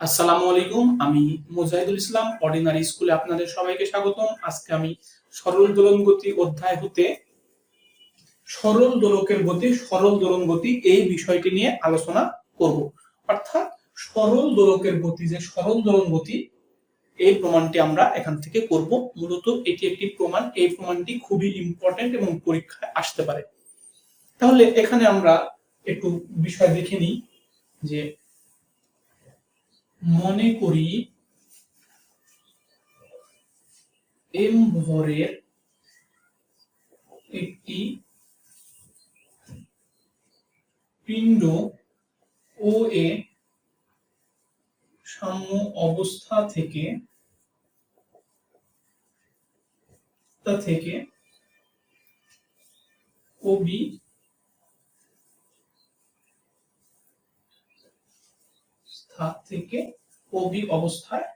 আসসালামু আলাইকুম, আমি মুজাহিদুল ইসলাম অর্ডিনারি স্কুলে আপনাদের সবাইকে স্বাগতম। আজকে আমি সরল দোলন গতি অধ্যায় হতে সরল দোলকের গতি, সরল দোলন গতি এই বিষয়টি নিয়ে আলোচনা করব। অর্থাৎ সরল দোলকের গতি যে সরল দোলন গতি এই প্রমাণটি আমরা এখান থেকে করব। মূলত এটি একটি প্রমাণ, এই প্রমাণটি খুবই ইম্পর্টেন্ট এবং পরীক্ষায় আসতে পারে। তাহলে এখানে আমরা একটু বিষয় দেখে নিই যে মনে করি এম ভরের একটি পিণ্ড ও এ সাম্য অবস্থা থেকে তা থেকে কবি স্থান থেকে কবি অবস্থায়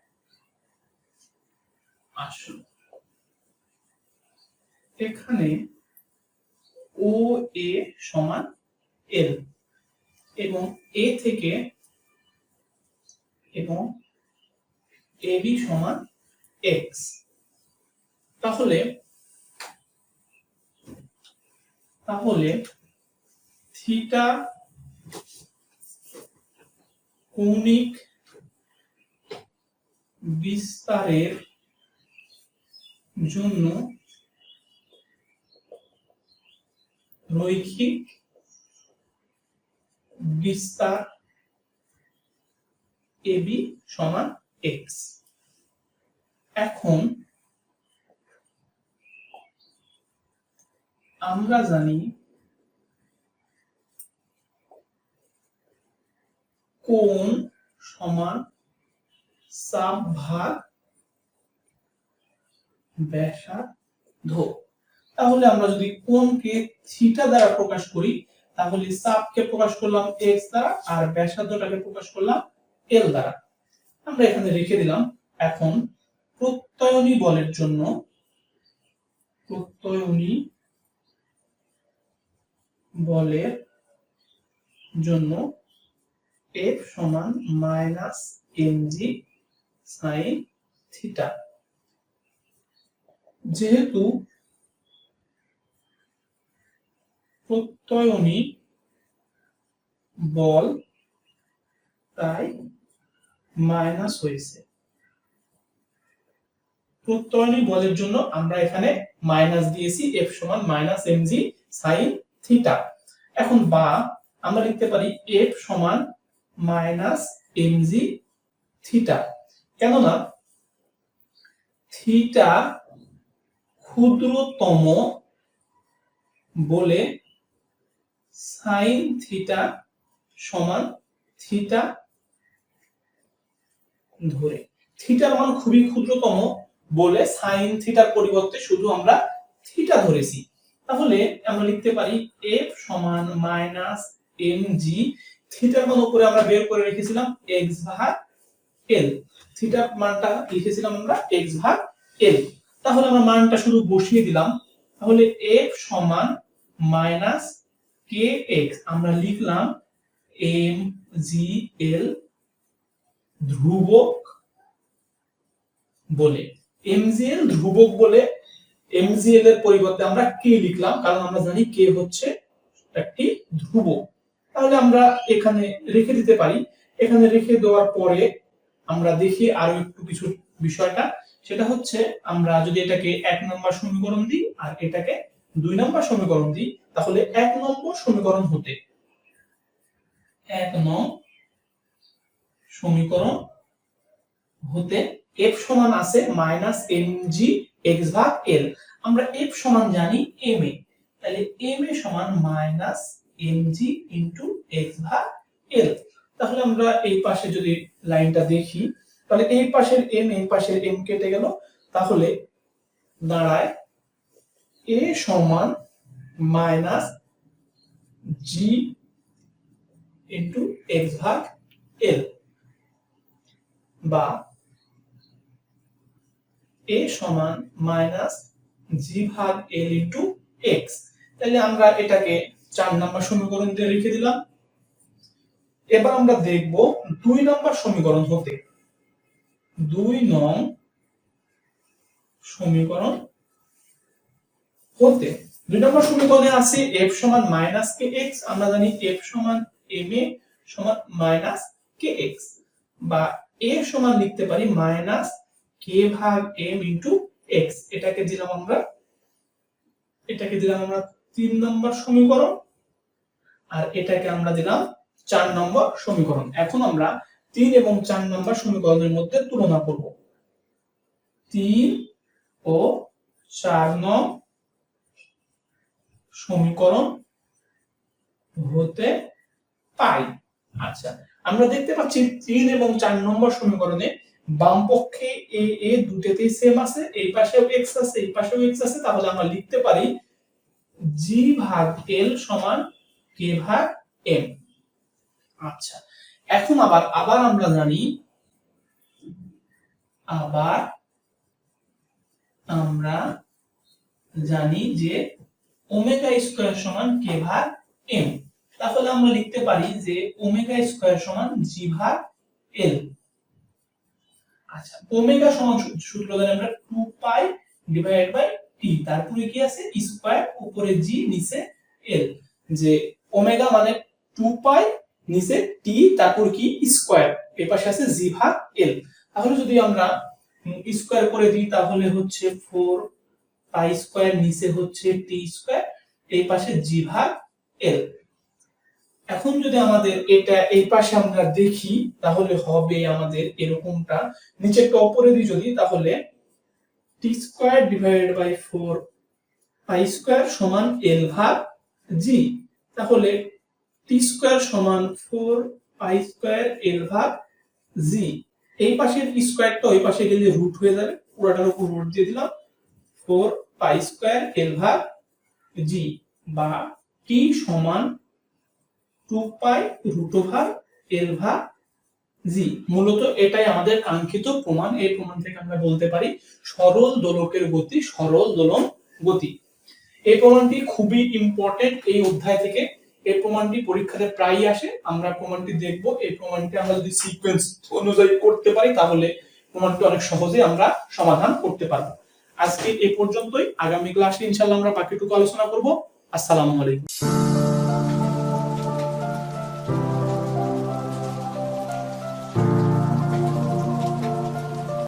আসলো এখানে ও, এ সমান এল এবং এ থেকে এবং এ বি সমান এক্স। তাহলে তাহলে থিটা কৌণিক বিস্তারের জন্য রৈখিক বিস্তার এবি সমান এক্স। এখন আমরা জানি কোণ সমান সাব ভাগ ব্যাসার্ধ। তাহলে আমরা যদি কোণকে থিটা দ্বারা প্রকাশ করি, তাহলে সাবকে প্রকাশ করলাম এক্স দ্বারা আর ব্যাসার্ধটাকে প্রকাশ করলাম এল দ্বারা। আমরা এখানে রেখে দিলাম, এখন প্রত্যয়নী বলের জন্য প্রত্যয়নী বলের জন্য এফ সমান মাইনাস এমজি সাইন থিটা যেহেতু প্রত্যয়নী বল তাই মাইনাস হয়েছে। প্রত্যয়নী বলের জন্য আমরা এখানে মাইনাস দিয়েছি এফ সমান মাইনাস এমজি সাইন থিটা এখন বা আমরা লিখতে পারি এফ সমান মাইনাস এমজি থিটা। কেননা থিটা ক্ষুদ্রতম বলে সাইন থিটা সমান থিটা ধরে। থিটার মান খুবই ক্ষুদ্রতম বলে সাইন থিটার পরিবর্তে শুধু আমরা থিটা ধরেছি। তাহলে আমরা লিখতে পারি এফ সমান মাইনাস এম জি থিটার মান উপরে আমরা বের করে রেখেছিলাম এক্স ভাগ এল থিটার মানটা লিখেছিলাম আমরা এক্স ভাগ এল তাহলে আমরা মানটা শুধু বসিয়ে দিলাম। তাহলে এফ সমান মাইনাস কে এক্স আমরা লিখলাম এম জি এল ধ্রুবক বলে। এমজিএল ধ্রুবক বলে এমজিএল এর পরিবর্তে আমরা কে লিখলাম, কারণ আমরা জানি কে হচ্ছে একটি ধ্রুবক। তাহলে আমরা এখানে রেখে দিতে পারি। এখানে রেখে দেওয়ার পরে আমরা দেখি আরও একটু কিছু বিষয়টা। সেটা হচ্ছে আমরা যদি এটাকে এক নম্বর সমীকরণ দিই আর এটাকে দুই নম্বর সমীকরণ দিই, তাহলে এক নম্বর সমীকরণ হতে এক নং সমীকরণ হতে এফ সমান আছে মাইনাস এম জি এক্স ভাগ এল আমরা এফ সমান জানি এম এ। তাহলে এম এ সমান minus M G into X ভাগ এল তাহলে আমরা এই পাশে যদি লাইনটা দেখি, তাহলে এই পাশের এম এই পাশের এম কেটে গেল। তাহলে দাঁড়ায় এ সমান মাইনাস জি ইন্টু এক্স ভাগ এল বা এ সমান মাইনাস জি ভাগ এল ইন্টু এক্স তাহলে আমরা এটাকে চার নাম্বার সমীকরণ দিয়ে রেখে দিলাম। এবার আমরা দেখব দুই নম্বর সমীকরণ হতে। দুই নং সমীকরণ হতে। দুই নম্বর সমীকরণে আছে f সমান মাইনাস কে এক্স আমরা জানি f সমান এম এ সমান মাইনাস কে এক্স বা a সমান লিখতে পারি মাইনাস কে ভাগ এম ইন্টু এক্স এটাকে দিলাম আমরা, এটাকে দিলাম আমরা তিন নম্বর সমীকরণ, আর এটাকে আমরা দিলাম চার নম্বর সমীকরণ। এখন আমরা তিন এবং চার নম্বর সমীকরণের মধ্যে তুলনা করব। তিন ও চার নং সমীকরণ হতে পাই। আচ্ছা আমরা দেখতে পাচ্ছি তিন এবং চার নম্বর সমীকরণে বাম পক্ষে এ এ, দুটেতেই সেম আছে, এই পাশেও এক্স আছে, এই পাশেও এক্স আছে, তাহলে আমরা লিখতে পারি জি ভাগ এল সমান কে ভাগ এম আচ্ছা এখন আবার আবার আমরা জানি, আবার আমরা জানি যে ওমেগা স্কোয়ার সমান কে ভাগ এম তাহলে আমরা লিখতে পারি যে ওমেগা স্কোয়ার সমান জি ভাগ এল আচ্ছা ওমেগা সমান সূত্র জানি আমরা 2 পাই ডিভাইড বাই টি তারপরে কি আছে? স্কয়ার উপরে জি নিচে এল যে ওমেগা মানে 2 পাই নিচে টি তারপর কি? স্কয়ার এই পাশে আছে জি ভাগ এল তাহলে যদি আমরা স্কয়ার করে দিই, তাহলে হচ্ছে 4 পাই স্কয়ার নিচে হচ্ছে টি স্কয়ার এই পাশে জি ভাগ এল এখন যদি আমাদের এটা এই পাশে আমরা দেখি, তাহলে হবে আমাদের এরকমটা। নিচেরটা উপরে দিই যদি, তাহলে T square divided by four pi square সমান এল ভাগ জি। তাহলে টি স্কয়ার সমান ফোর পাই স্কয়ার এল ভাগ জি। এই পাশের স্কয়ারটা ওই পাশে গেলে রুট হয়ে যাবে। পুরোটার উপর রুট দিয়ে দিলাম। ফোর পাই স্কয়ার এল ভাগ জি বা টি সমান two pi root over L ভাগ জি, মূলত এটাই আমাদের কাঙ্ক্ষিত প্রমাণ। এই প্রমাণ থেকে আমরা বলতে পারি সরল দোলকের গতি, সরল দোলন গতি। এই প্রমাণটি খুবই ইম্পর্টেন্ট এই অধ্যায় থেকে। এই প্রমাণটি পরীক্ষাতে প্রায়ই আসে। আমরা প্রমাণটি দেখব। এই প্রমাণটি আমরা যদি সিকোয়েন্স অনুযায়ী করতে পারি, তাহলে প্রমাণটি অনেক সহজে আমরা সমাধান করতে পারব। আজকে এ পর্যন্তই। আগামী ক্লাসে ইনশাআল্লাহ আমরা বাকিটুকু আলোচনা করব। আসসালামু আলাইকুম।